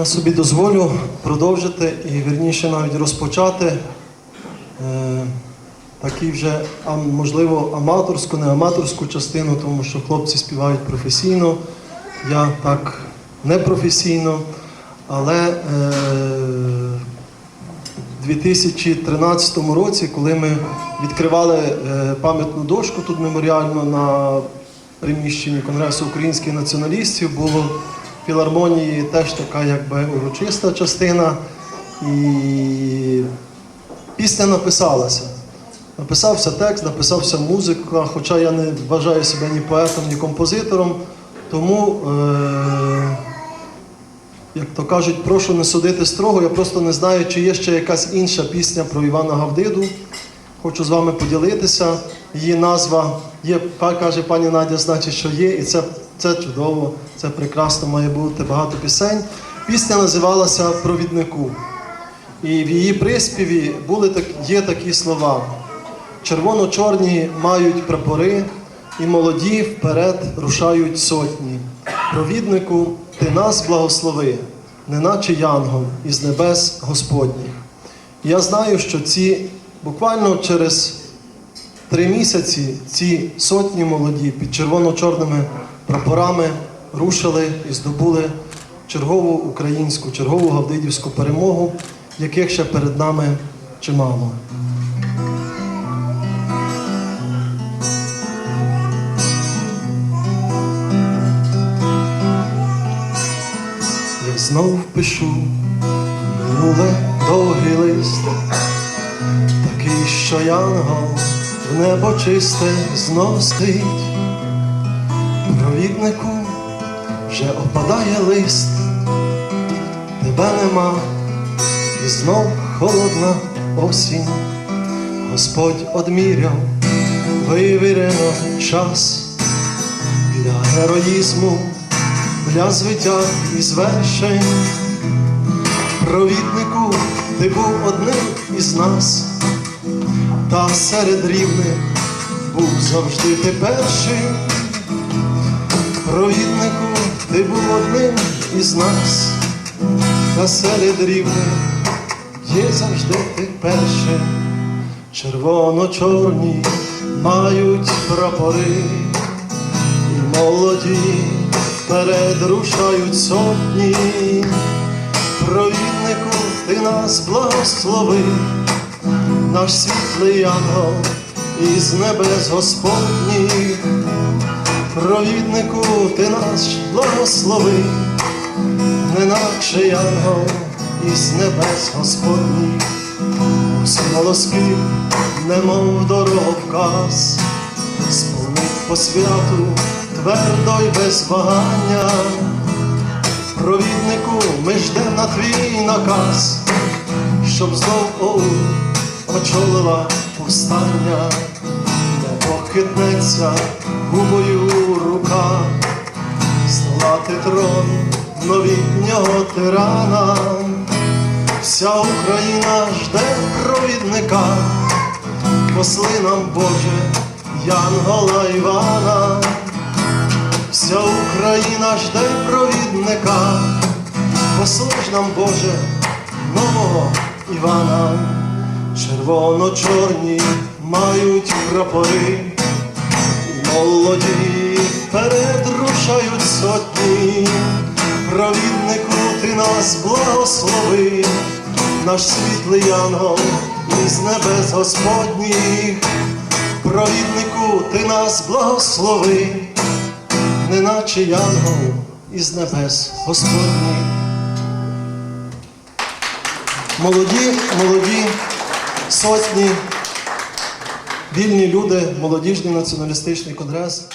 Я собі дозволю продовжити і вірніше навіть розпочати е, такі вже, а, можливо, аматорську, не аматорську частину, тому що хлопці співають професійно, я так непрофесійно, але е, у 2013 році, коли ми відкривали е, пам'ятну дошку тут меморіально на приміщенні Конгресу українських націоналістів, було в філармонії теж така якби урочиста частина. І пісня написалася. Написався текст, написався музика, хоча я не вважаю себе ні поетом, ні композитором. Тому, е- як то кажуть, прошу не судити строго. Я просто не знаю, чи є ще якась інша пісня про Івана Гавдиду. Хочу з вами поділитися. Її назва є, каже пані Надя, значить, що є, і це, це чудово, це прекрасно, має бути багато пісень. Пісня називалася Провіднику. І в її приспіві були так, є такі слова: червоно-чорні мають прапори, і молоді вперед рушають сотні. Провіднику, ти нас благослови, неначе янгол із небес Господніх. Я знаю, що ці буквально через три місяці ці сотні молоді під червоно-чорними прапорами рушили і здобули чергову українську, чергову гавдидівську перемогу, яких ще перед нами чимало. Я знов пишу минуле довгий лист, такий, що янгол в небо чисте знов стоїть. Провіднику вже опадає лист, тебе нема, і знов холодна осінь. Господь одміряв, вивірено час для героїзму, для звиття і звершень. Провіднику, ти був одним із нас, та серед рівних був завжди ти перший. Провіднику, ти був одним із нас, та серед рівних є завжди ти перший. Червоно-чорні мають прапори, і молоді вперед рушають сотні. Провіднику, ти нас благослови, наш світлий ангел із небес Господніх. Провіднику, ти нас благослови, неначе ангел із небес Господніх. Смолоскип, немов дороговказ, сповнить по святу твердо й без вагання. Провіднику, ми ждем на твій наказ, щоб знов ОУ очолила повстання, не похитнеться губою рука, здолати трон новітнього тирана. Вся Україна жде провідника, посли нам, Боже, Янгола Івана. Вся Україна жде провідника, посли ж нам, Боже, нового Івана. Червоно-чорні мають прапори, молоді вперед рушають сотні. Провіднику ти нас благослови, наш світлий янгол із небес Господніх. Провіднику ти нас благослови, неначе янгол із небес Господніх. Молоді, молоді, сотні, вільні люди, молодіжний націоналістичний конгрес.